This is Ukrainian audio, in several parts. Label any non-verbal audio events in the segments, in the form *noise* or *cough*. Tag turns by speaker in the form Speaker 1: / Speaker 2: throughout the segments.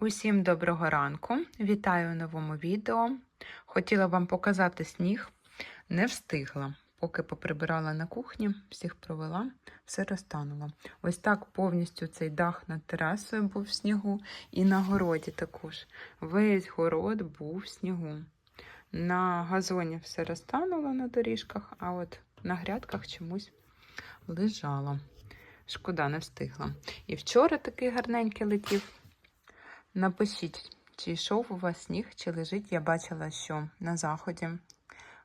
Speaker 1: Усім доброго ранку! Вітаю у новому відео. Хотіла вам показати сніг, не встигла. Поки поприбирала на кухні, всіх провела, все розтануло. Ось так повністю цей дах над терасою був в снігу, і на городі також. Весь город був в снігу. На газоні все розтануло на доріжках, а от на грядках чомусь лежало. Шкода, не встигла. І вчора такий гарненький летів. Напишіть, чи йшов у вас сніг, чи лежить. Я бачила, що на заході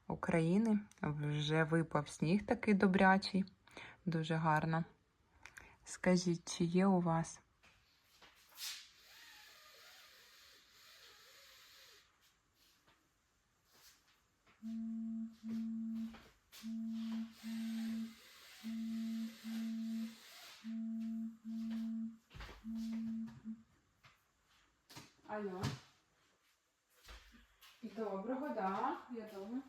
Speaker 1: України вже випав сніг такий добрячий, дуже гарно. Скажіть, чи є у вас? Алло. Доброго, да, я дома.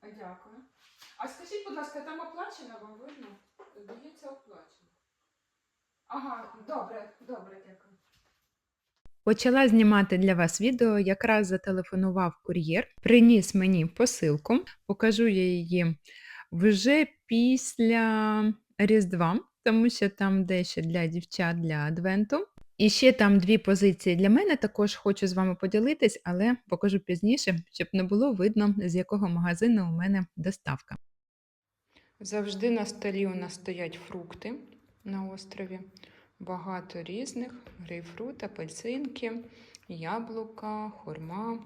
Speaker 1: А, Дякую. А скажіть, будь ласка, там оплачено вам видно? Здається, оплачено. Ага, добре, добре, дякую. Почала знімати для вас відео, якраз зателефонував кур'єр, приніс мені посилку, покажу я її вже після Різдва, тому що там дещо для дівчат для адвенту. І ще там дві позиції для мене також хочу з вами поділитись, але покажу пізніше, щоб не було видно, з якого магазину у мене доставка. Завжди на столі у нас стоять фрукти на острові. Багато різних: грейпфрут, апельсинки, яблука, хурма.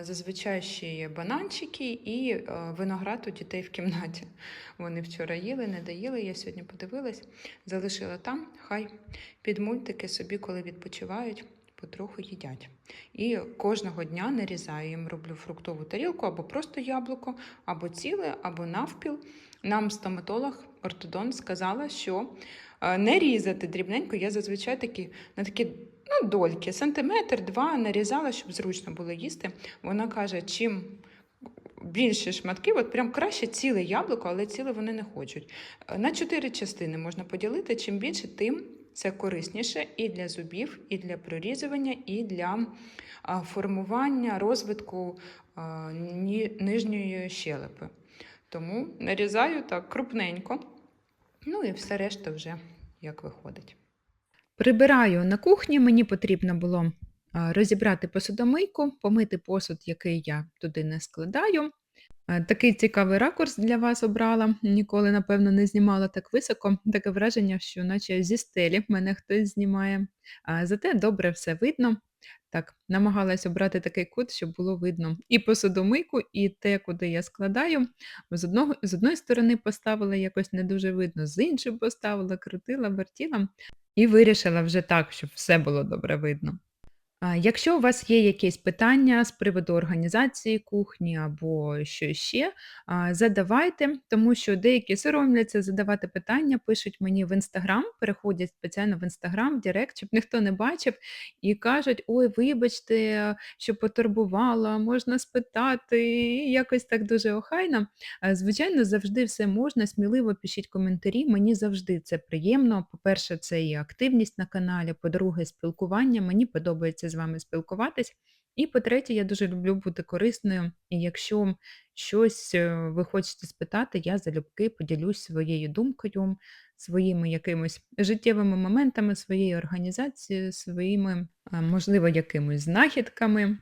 Speaker 1: Зазвичай ще є бананчики і е, виноград у дітей в кімнаті. Вони вчора їли, не доїли. Я сьогодні подивилась, залишила там, хай під мультики собі, коли відпочивають, потроху їдять. І кожного дня нарізаю їм, роблю фруктову тарілку або просто яблуко, або ціле, або навпіл. Нам стоматолог, ортодонт сказала, що е, не різати дрібненько. Я зазвичай такі на такі дольки, сантиметр, два нарізала, щоб зручно було їсти. Вона каже, чим більше шматків, от прям краще ціле яблуко, але ціле вони не хочуть. Е, На чотири частини можна поділити. Чим більше, тим це корисніше і для зубів, і для прорізування, і для формування, розвитку нижньої щелепи. Тому нарізаю так крупненько. Ну і все решта вже як виходить. Прибираю на кухні, мені потрібно було розібрати посудомийку, помити посуд, який я туди не складаю. Е, Такий цікавий ракурс для вас обрала. Ніколи, напевно, не знімала так високо. Таке враження, що наче зі стелі мене хтось знімає. Зате добре все видно. Так, намагалась обрати такий кут, щоб було видно і посудомийку, і те, куди я складаю. З одного, з одної сторони поставила якось не дуже видно, з іншої поставила, крутила, вертіла. І вирішила вже так, щоб все було добре видно. Якщо у вас є якісь питання з приводу організації кухні або що ще, задавайте, тому що деякі соромляться задавати питання, пишуть мені в інстаграм, переходять спеціально в інстаграм, в Директ, щоб ніхто не бачив, і кажуть: ой, вибачте, що потурбувала, можна спитати, і якось так дуже охайно. Звичайно, завжди все можна, сміливо пишіть коментарі. Мені завжди це приємно. По-перше, це і активність на каналі, по-друге, спілкування. Мені подобається з вами спілкуватись. І по-третє, я дуже люблю бути корисною. І якщо щось е, ви хочете спитати, я залюбки поділюсь своєю думкою, своїми якимись життєвими моментами, своєю організацією, своїми, е, можливо, якимись знахідками.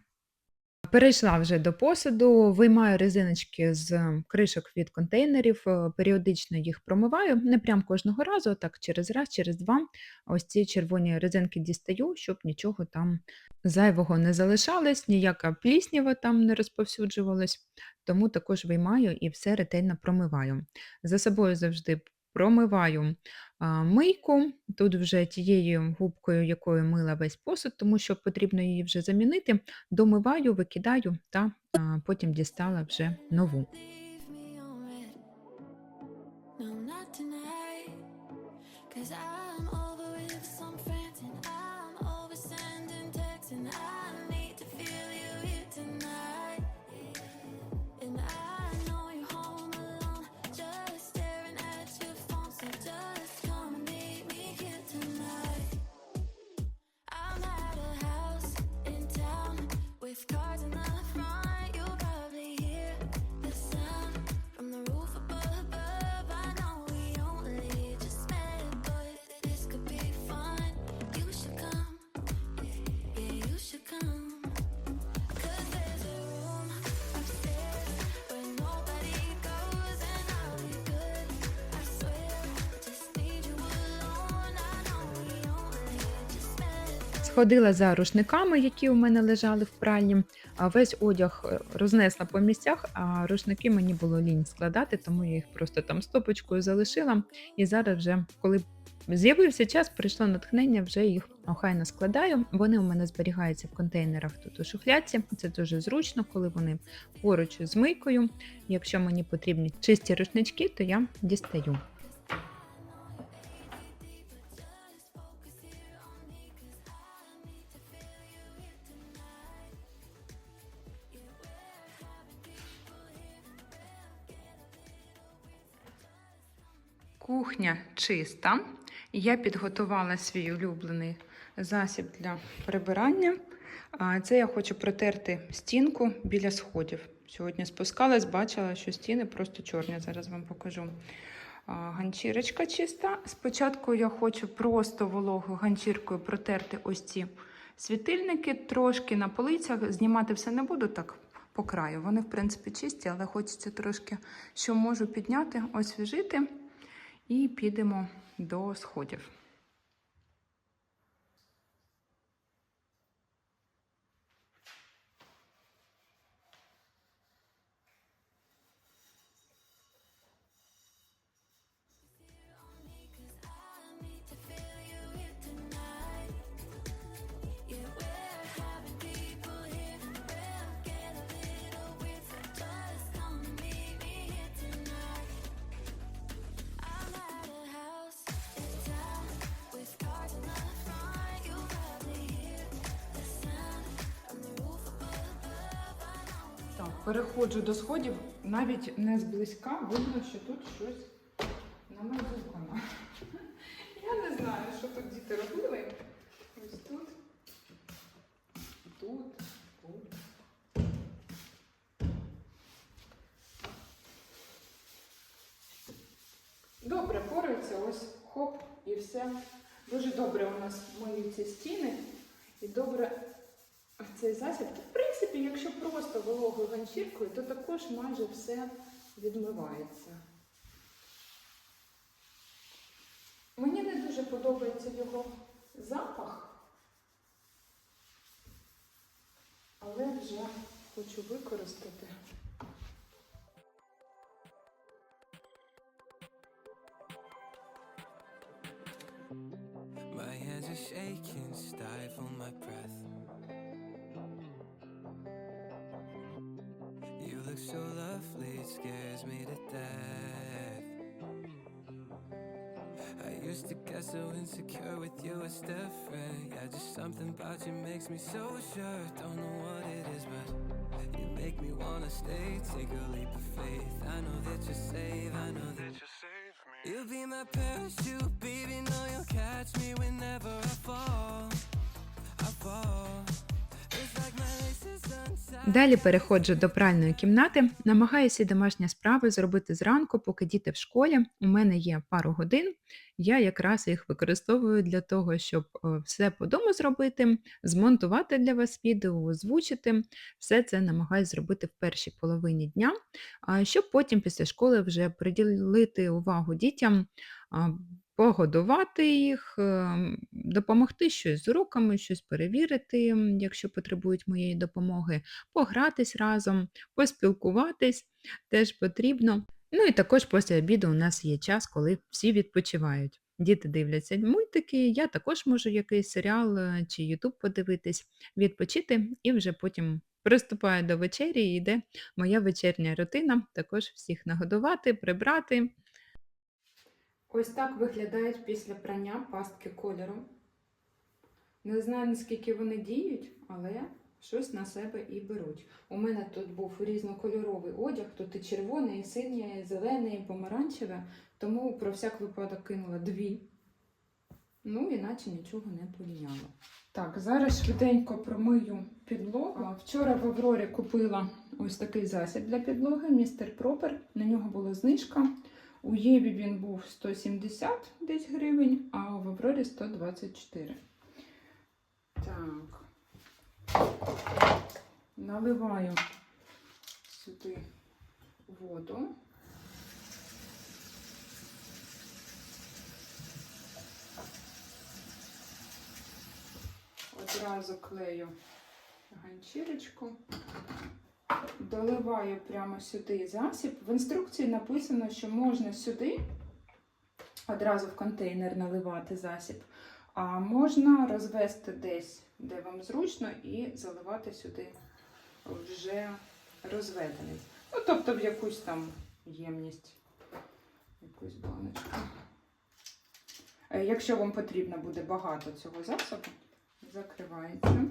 Speaker 1: Перейшла вже до посуду, виймаю резиночки з кришок від контейнерів, е, періодично їх промиваю, не прям кожного разу, так через раз, через два. Ось ці червоні резинки дістаю, щоб нічого там зайвого не залишалось, ніяка пліснява там не розповсюджувалась, тому також виймаю і все ретельно промиваю. За собою завжди промиваю мийку, тут вже тією губкою, якою мила весь посуд, тому що потрібно її вже замінити, домиваю, викидаю та потім дістала вже нову. Сходила за рушниками, які у мене лежали в пральні. Весь одяг е, рознесла по місцях, а рушники мені було лінь складати, тому я їх просто там стопочкою залишила. І зараз, вже, коли з'явився час, прийшло натхнення, вже їх охайно складаю. Вони у мене зберігаються в контейнерах тут у шухляці. Це дуже зручно, коли вони поруч з мийкою. Якщо мені потрібні чисті рушнички, то я дістаю. Кухня чиста. Я підготувала свій улюблений засіб для прибирання. Це я хочу протерти стінку біля сходів. Сьогодні спускалась, бачила, що стіни просто чорні. Зараз вам покажу. Ганчірочка чиста. Спочатку я хочу просто вологою ганчіркою протерти ось ці світильники, трошки на полицях. Знімати все не буду так по краю. Вони, в принципі, чисті, але хочеться трошки, що можу підняти, освіжити. І підемо до сходів. Переходжу до сходів, навіть не зблизька, видно, що тут щось намазюкано. Я не знаю, що тут діти робили. Ось тут, тут, тут. Добре, пораються, ось хоп і все. Дуже добре у нас миються стіни. І добре цей засіб. В принципі, якщо просто ганчіркою, то також майже все відмивається. Мені не дуже подобається його запах, але вже хочу використати.
Speaker 2: My hands are shaking, stifle my breath. Scares me to death. I used to get so insecure with you, it's different. Yeah, just something about you makes me so sure. Don't know what it is, but you make me wanna stay. Take a leap of faith. I know that you're safe, I know that you're safe. You'll be my parachute, baby. Know you'll catch me whenever I fall. I fall.
Speaker 1: Далі переходжу до пральної кімнати. Намагаюся домашні справи зробити зранку, поки діти в школі. У мене є пару годин. Я якраз їх використовую для того, щоб е, все по дому зробити, змонтувати для вас відео, озвучити. Все це намагаюся зробити в першій половині дня, щоб потім після школи вже приділити увагу дітям, погодувати їх, ем, допомогти щось з уроками, щось перевірити, якщо потребують моєї допомоги, погратись разом, поспілкуватись теж потрібно. Ну і також після обіду у нас є час, коли всі відпочивають. Діти дивляться мультики, я також можу якийсь серіал е, чи Ютуб подивитись, відпочити і вже потім приступаю до вечері і йде моя вечірня рутина. Також всіх нагодувати, прибрати. Ось так виглядають після прання пастки кольору. Не знаю, наскільки вони діють, але щось на себе і беруть. У мене тут був різнокольоровий одяг, тут і червоний, і синє, і зелене, і помаранчеве, тому про всяк випадок кинула дві. Ну, іначе нічого не поміняло. Так, зараз швиденько промию підлогу. Вчора в Аврорі купила ось такий засіб для підлоги, містер Пропер. На нього була знижка. У Єві він був 170 десь гривень, а в Аврорі 124. Так. Наливаю сюди воду. Одразу клею ганчірочку, доливаю прямо сюди засіб. В інструкції написано, що можна сюди одразу в контейнер наливати засіб, а можна розвести десь, де вам зручно, і заливати сюди вже розведений. Ну, тобто в якусь там ємність, якусь баночку. Е, Якщо вам потрібно буде багато цього засобу, закривається.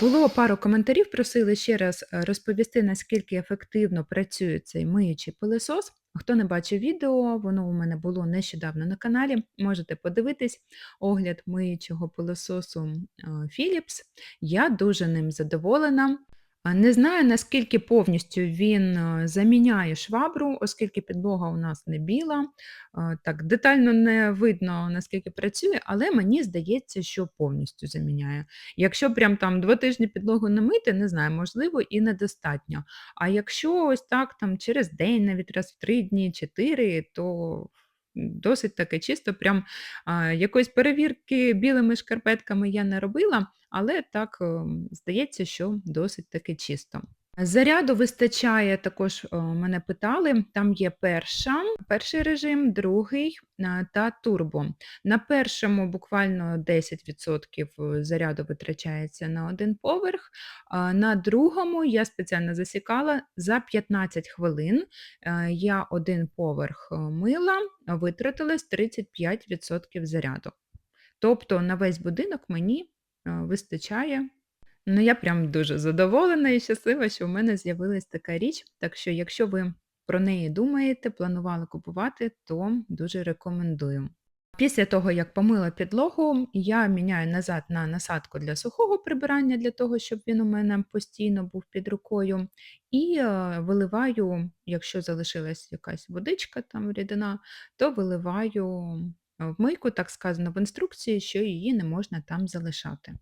Speaker 1: Було пару коментарів, просили ще раз е, розповісти, наскільки ефективно працює цей миючий пилисос. Хто не бачив відео, воно у мене було нещодавно на каналі. Можете подивитись огляд миючого пилососу е, Philips. Я дуже ним задоволена. А Не знаю, наскільки повністю він е, заміняє швабру, оскільки підлога у нас не біла. Е, Так, детально не видно, наскільки працює, але мені здається, що повністю заміняє. Якщо прям там два тижні підлогу не мити, не знаю, можливо, і недостатньо. А якщо ось так там через день, навіть раз в три дні, чотири, то досить таке чисто. Прям якоїсь перевірки білими шкарпетками я не робила, але так ем, здається, що досить таки чисто. Заряду вистачає, також о, мене питали. Там є перша, перший режим, другий та турбо. На першому буквально 10% заряду витрачається на один поверх, а на другому я спеціально засікала за 15 хвилин. е, Я один поверх е, мила, а витратилось 35% заряду. Тобто на весь будинок мені е, вистачає. Ну, я прям дуже задоволена і щаслива, що в мене з'явилась така річ. Так що, якщо ви про неї думаєте, планували купувати, то дуже рекомендую. Після того, як помила підлогу, я міняю назад на насадку для сухого прибирання, для того, щоб він у мене постійно був під рукою. І е, виливаю, якщо залишилась якась водичка, там рідина, то виливаю е, в мийку, так сказано в інструкції, що її не можна там залишати.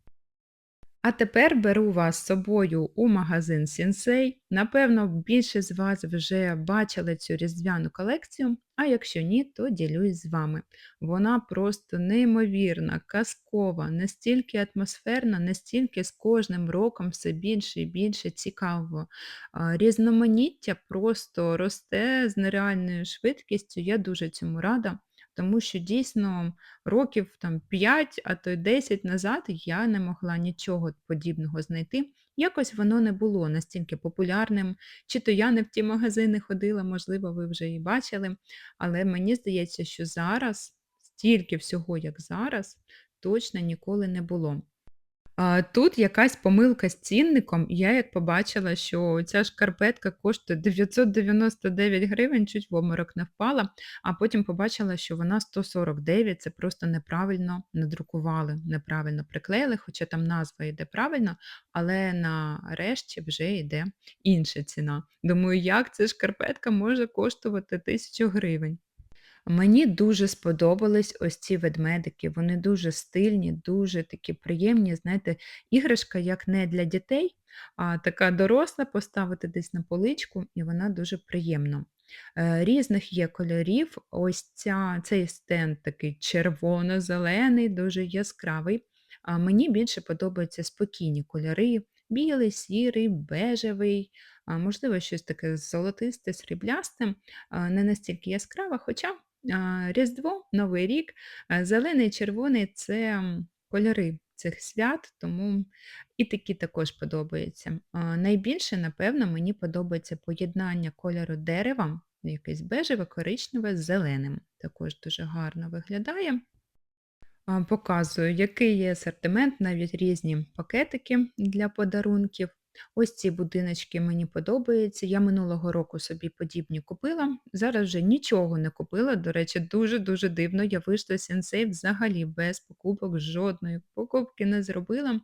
Speaker 1: А тепер беру вас з собою у магазин Sensei. Напевно, більшість з вас вже бачили цю різдвяну колекцію, а якщо ні, то ділюсь з вами. Вона просто неймовірна, казкова, настільки атмосферна, настільки з кожним роком все більше і більше цікаво. Різноманіття просто росте з нереальною швидкістю. Я дуже цьому рада. Тому що дійсно років там 5, а то й 10 назад я не могла нічого подібного знайти. Якось воно не було настільки популярним, чи то я не в ті магазини ходила, можливо, ви вже і бачили. Але мені здається, що зараз стільки всього, як зараз, точно ніколи не було. Тут якась помилка з цінником. Я як побачила, що ця шкарпетка коштує 999 гривень, чуть в обморок не впала, а потім побачила, що вона 149, це просто неправильно надрукували, неправильно приклеїли, хоча там назва йде правильно, але на решті вже йде інша ціна. Думаю, як ця шкарпетка може коштувати 1000 гривень? Мені дуже сподобались ось ці ведмедики. Вони дуже стильні, дуже такі приємні. Знаєте, іграшка як не для дітей, а така доросла, поставити десь на поличку, і вона дуже приємна. Е, Різних є кольорів. Ось ця, цей стенд такий червоно-зелений, дуже яскравий. А мені більше подобаються спокійні кольори: білий, сірий, бежевий, можливо, щось таке золотисте, сріблясте, не настільки яскраве, хоча Різдво, Новий рік, а, зелений, червоний це кольори цих свят, тому і такі також подобаються. Найбільше, напевно, мені подобається поєднання кольору дерева, якесь бежеве, коричневе з зеленим. Також дуже гарно виглядає. Показую, який є асортимент, навіть різні пакетики для подарунків. Ось ці будиночки мені подобаються. Я минулого року собі подібні купила. Зараз вже нічого не купила. До речі, дуже-дуже дивно. Я вийшла з сенсей взагалі без покупок, жодної покупки не зробила,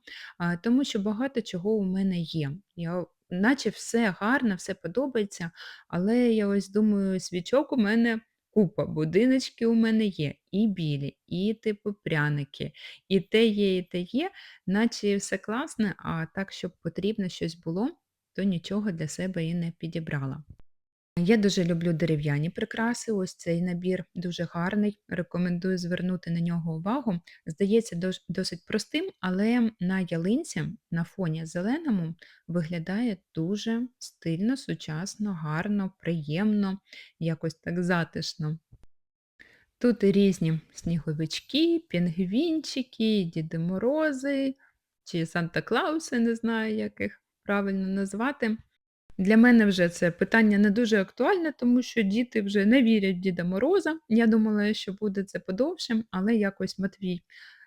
Speaker 1: тому що багато чого у мене є. Я наче все гарно, все подобається, але я ось думаю, свічок у мене купа. Будиночки у мене є і білі, і типу пряники, і те є, і те є, наче все класне, а так, щоб потрібно щось було, то нічого для себе і не підібрала. Я дуже люблю дерев'яні прикраси. Ось цей набір дуже гарний. Рекомендую звернути на нього увагу. Здається, досить простим, але на ялинці на фоні зеленому виглядає дуже стильно, сучасно, гарно, приємно, якось так затишно. Тут різні сніговички, пінгвінчики, Діди Морози чи Санта-Клауси, не знаю, як їх правильно назвати. Для мене вже це питання не дуже актуальне, тому що діти вже не вірять в Діда Мороза. Я думала, що буде це подовшим, але якось Матвій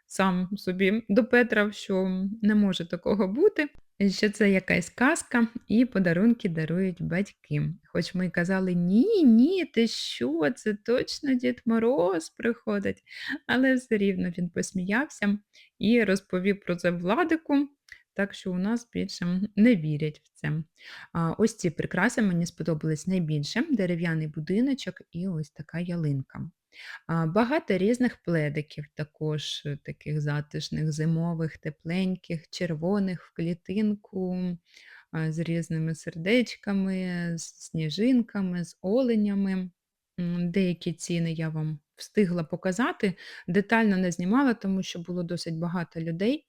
Speaker 1: сам собі допетрав, що не може такого бути, що це якась казка, і подарунки дарують батьки. Хоч ми казали, ні, ні, ти що, це точно Дід Мороз приходить. Але все рівно він посміявся і розповів про це Владику, так що у нас більше не вірять в це. Ось ці прикраси мені сподобались найбільше: дерев'яний будиночок і ось така ялинка. Багато різних пледиків, також таких затишних, зимових, тепленьких, червоних в клітинку, з різними сердечками, з сніжинками, з оленями. Деякі ціни я вам встигла показати. Детально не знімала, тому що було досить багато людей.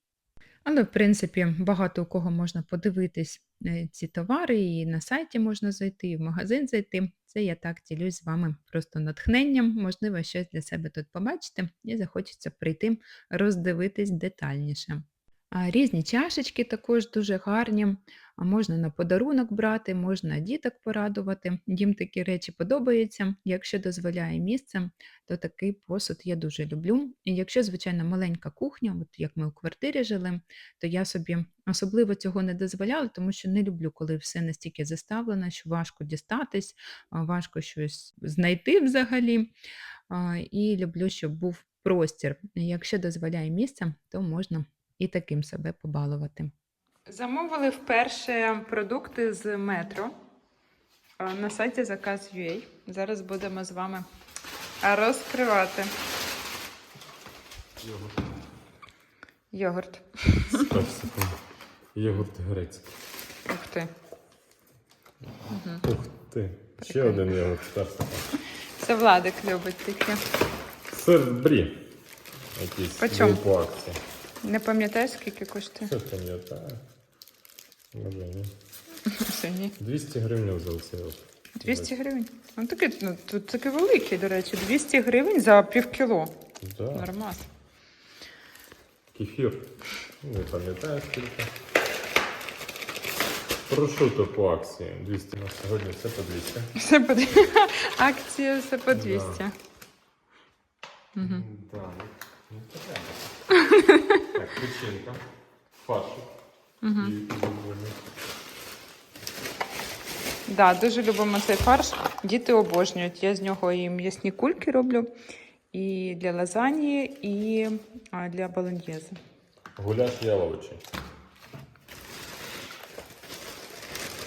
Speaker 1: Але, в принципі, багато у кого можна подивитись е, ці товари, і на сайті можна зайти, і в магазин зайти. Це я так ділюсь з вами просто натхненням. Можливо, щось для себе тут побачите, і захочеться прийти роздивитись детальніше. Різні чашечки також дуже гарні. Можна на подарунок брати, можна діток порадувати. Їм такі речі подобаються. Якщо дозволяє місце, то такий посуд я дуже люблю. І якщо, звичайно, маленька кухня, от як ми у квартирі жили, то я собі особливо цього не дозволяла, тому що не люблю, коли все настільки заставлено, що важко дістатись, важко щось знайти взагалі. І люблю, щоб був простір. Якщо дозволяє місце, то можна і таким себе побалувати. Замовили вперше продукти з метро на сайті Заказ.ua. Зараз будемо з вами розкривати
Speaker 3: Йогурт.
Speaker 1: йогурт.
Speaker 3: Йогурт грецький.
Speaker 1: Ух ти.
Speaker 3: Ух ти. Ще
Speaker 1: Прикольно.
Speaker 3: один йогурт з персиком.
Speaker 1: Це Владик любить таке.
Speaker 3: Сир брі. Якийсь по акції.
Speaker 1: Не пам'ятаєш, скільки коштує?
Speaker 3: Що пам'ятаю? Може ні.
Speaker 1: Все, ні.
Speaker 3: 200 гривень за оцей от.
Speaker 1: 200 гривень. Ну, такий, ну, тут такий великий, до речі. 200 гривень за пів кіло.
Speaker 3: Да.
Speaker 1: Нормас.
Speaker 3: Кефір. Не пам'ятаю скільки. Прошуто по акції. 200 на сьогодні все по 200.
Speaker 1: Все по *laughs* акція все по 200. Угу.
Speaker 3: Да. Так, печінка. Фаршик.
Speaker 1: Угу.
Speaker 3: І.
Speaker 1: Да, дуже любимо цей фарш. Діти обожнюють. Я з нього і м'ясні кульки роблю, і для лазаньї, і для болоньєзи.
Speaker 3: Гуляш яловичий.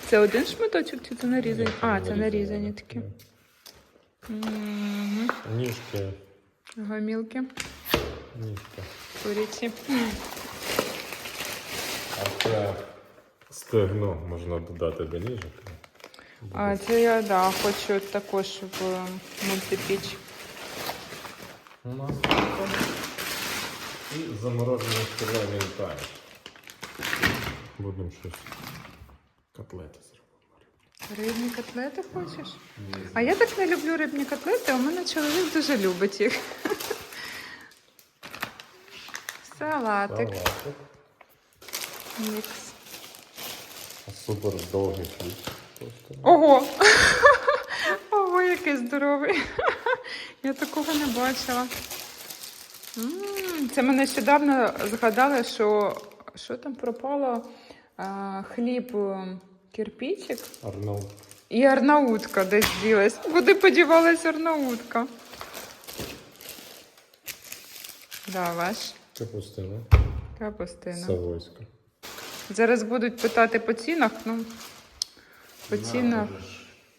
Speaker 1: Це один шматочок чи це нарізані? А, це нарізані такі.
Speaker 3: Ніжки.
Speaker 1: Гомілки,
Speaker 3: Ніжка.
Speaker 1: Курячі.
Speaker 3: А це стегно можна додати до ніжок.
Speaker 1: А це я да, хочу також в мультипіч.
Speaker 3: У нас і заморожений червоний тайм. Будемо щось котлети зробити.
Speaker 1: Рибні котлети хочеш? А я так не люблю рибні котлети, а у мене чоловік дуже любить їх. Салатик.
Speaker 3: Салатик.
Speaker 1: Мікс.
Speaker 3: Супер довгий хліб.
Speaker 1: Ого! *laughs* Ого, який здоровий. *laughs* Я такого не бачила. М, Це ми нещодавно згадали, що що там пропало? А, хліб е, кирпичик
Speaker 3: Арнольд.
Speaker 1: і арнаутка десь ділась. Куди подівалась арнаутка? Да, ваш
Speaker 3: Капустина.
Speaker 1: капустина.
Speaker 3: Савойська.
Speaker 1: Зараз будуть питати по цінах. Ну, по цінах.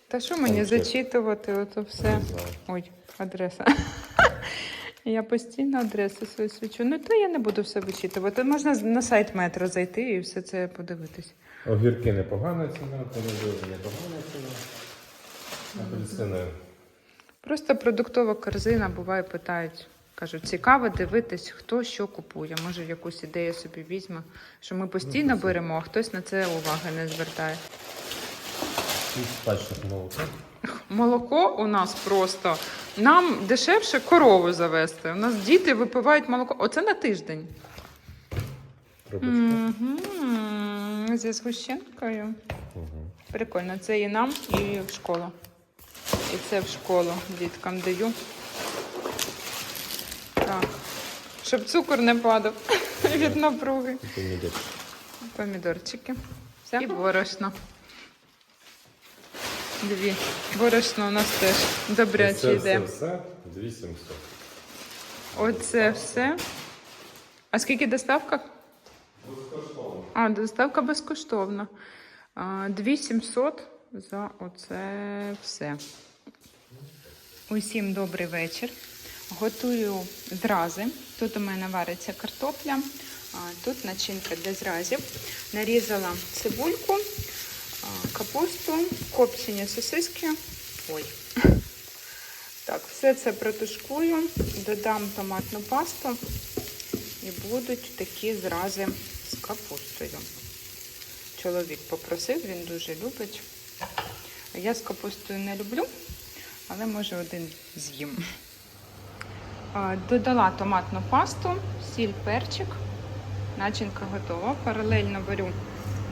Speaker 1: Та що мені
Speaker 3: Там
Speaker 1: зачитувати, ото все. Ой, адреса. *laughs* Я постійно адресу свою свічу. Ну, то я не буду все вичитувати. Можна на сайт метро зайти і все це подивитись.
Speaker 3: Огірки непогана ціна, помідори непогана ціна. Апельсини.
Speaker 1: Просто продуктова корзина, буває, питають. Кажуть, цікаво дивитись, хто що купує. Може, якусь ідею собі візьме, що ми постійно беремо, а хтось на це уваги не звертає.
Speaker 3: І.
Speaker 1: Молоко у нас просто нам дешевше корову завести. У нас діти випивають молоко. Оце на тиждень. Угу. Зі згущенкою.
Speaker 3: Угу.
Speaker 1: Прикольно, це і нам, і в школу. І це в школу діткам даю. Так. Щоб цукор не падав *laughs* від напруги.
Speaker 3: І помідор.
Speaker 1: Помідорчики. Все. І борошно. Дві. Борошно у нас теж добряче йде.
Speaker 3: все, все 2700.
Speaker 1: Оце все. А скільки доставка?
Speaker 3: Безкоштовно.
Speaker 1: А, доставка безкоштовна. А, 2700 за оце все. Усім добрий вечір. Готую зрази. Тут у мене вариться картопля, тут начинка для зразів. Нарізала цибульку, капусту, копчені сосиски. Ой. Так, все це протушкую, додам томатну пасту і будуть такі зрази з капустою. Чоловік попросив, він дуже любить. Я з капустою не люблю, але може один з'їм. Додала томатну пасту, сіль, перчик. Начинка готова. Паралельно варю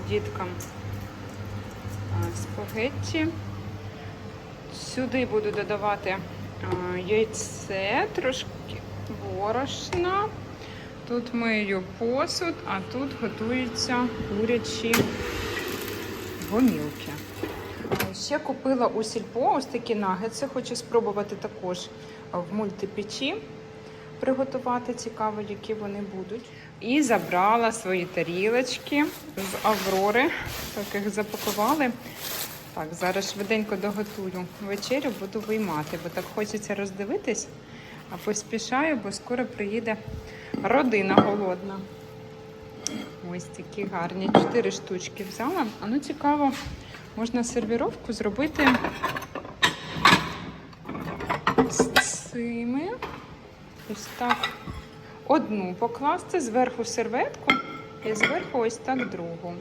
Speaker 1: діткам спагетті. Сюди буду додавати яйце, трошки борошна. Тут мию посуд, а тут готуються курячі гомілки. Ще купила у сільпо ось такі нагетси. Хочу спробувати також в мультипечі приготувати. Цікаво, які вони будуть. І забрала свої тарілочки з Аврори. Так їх запакували. Так, зараз швиденько доготую вечерю, буду виймати, бо так хочеться роздивитись, а поспішаю, бо скоро приїде родина голодна. Ось такі гарні. Чотири штучки взяла. А ну цікаво, можна сервіровку зробити з цими. Ось так. Одну покласти, зверху серветку і зверху ось так другу.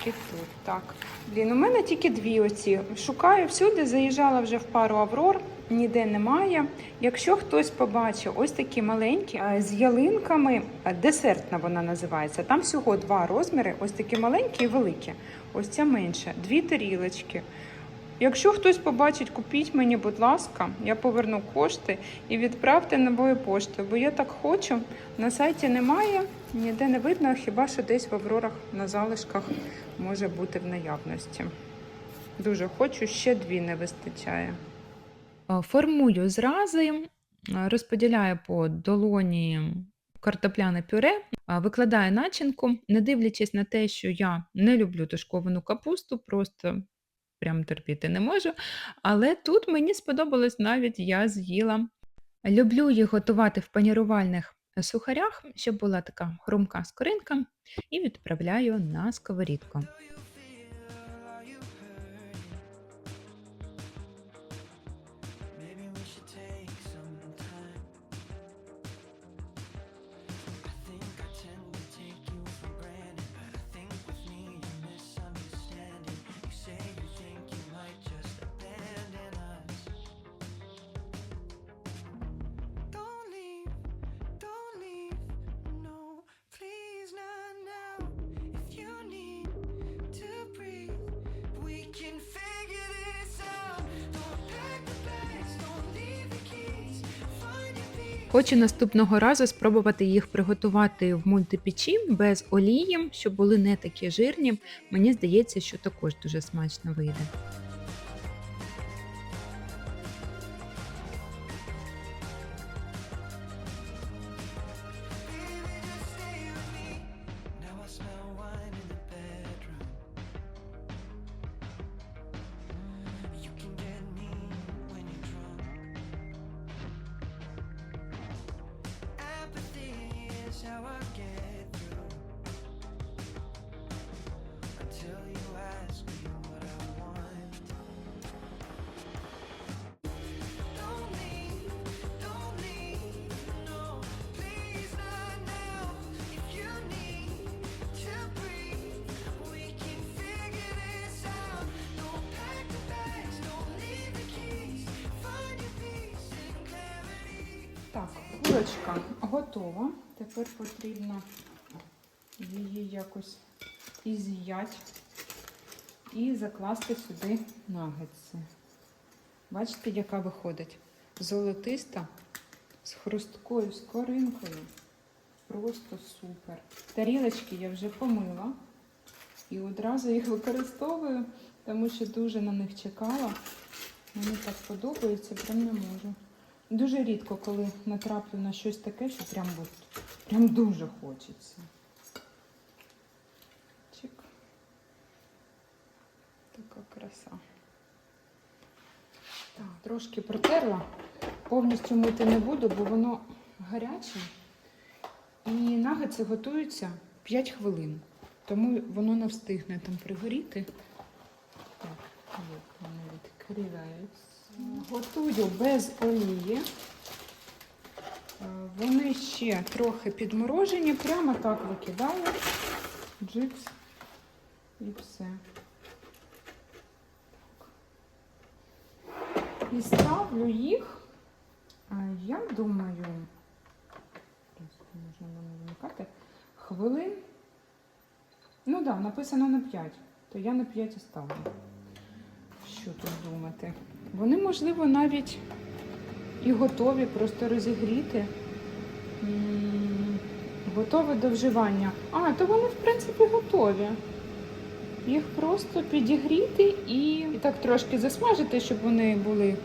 Speaker 1: І тут так. Блін, у мене тільки дві оці. Шукаю всюди, заїжджала вже в пару Аврор, ніде немає. Якщо хтось побачив ось такі маленькі з ялинками, десертна вона називається. Там всього два розміри, ось такі маленькі і великі. Ось ця менша, дві тарілочки. Якщо хтось побачить, купіть мені, будь ласка, я поверну кошти і відправте новою поштою, бо я так хочу. На сайті немає, ніде не видно, хіба що десь в Аврорах на залишках може бути в наявності. Дуже хочу, ще дві не вистачає. Формую зрази, розподіляю по долоні картопляне пюре, викладаю начинку, не дивлячись на те, що я не люблю тушковану капусту, просто прям терпіти не можу. Але тут мені сподобалось навіть я з'їла. Люблю їх готувати в панірувальних сухарях, щоб була така хрумка скоринка, і відправляю на сковорідку. Хочу наступного разу спробувати їх приготувати в мультипічі без олії, щоб були не такі жирні. Мені здається, що також дуже смачно вийде. Курочка готова. Тепер потрібно її якось і з'їяти і закласти сюди нагетси. Бачите, яка виходить? Золотиста з хрусткою скоринкою. Просто супер. Тарілочки я вже помила і одразу їх використовую, тому що дуже на них чекала. Мені так подобається, прям не можу. Дуже рідко, коли натраплю на щось таке, що прям, от, прям дуже хочеться. Чик. Така краса. Так, трошки протерла. Повністю мити не буду, бо воно гаряче. І нагетси готуються 5 хвилин. Тому воно не встигне там пригоріти. Так, от вони відкриваються. Готую без олії. Е, Вони ще трохи підморожені, прямо так викидаю. Джикс і все. І ставлю їх, я думаю, можна вимикати, хвилин. Ну так, да, написано на 5, то я на 5 і ставлю. Що тут думати? Вони, можливо, навіть і готові просто розігріти. Готові до вживання. А, то вони, в принципі, готові. Їх просто підігріти і, і так трошки засмажити, щоб вони були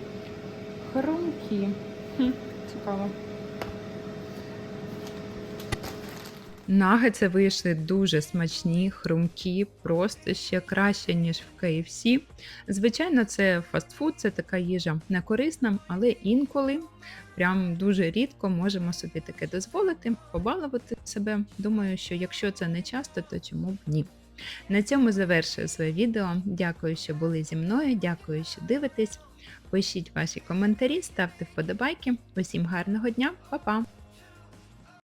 Speaker 1: хрумкі. Хм, цікаво. Нагетси вийшли дуже смачні, хрумкі, просто ще краще, ніж в KFC. Звичайно, це фастфуд, це така їжа не корисна, але інколи, прям дуже рідко можемо собі таке дозволити, побалувати себе. Думаю, що якщо це не часто, то чому б ні. На цьому завершую своє відео. Дякую, що були зі мною. Дякую, що дивитесь. Пишіть ваші коментарі, ставте вподобайки. Усім гарного дня, Па-па!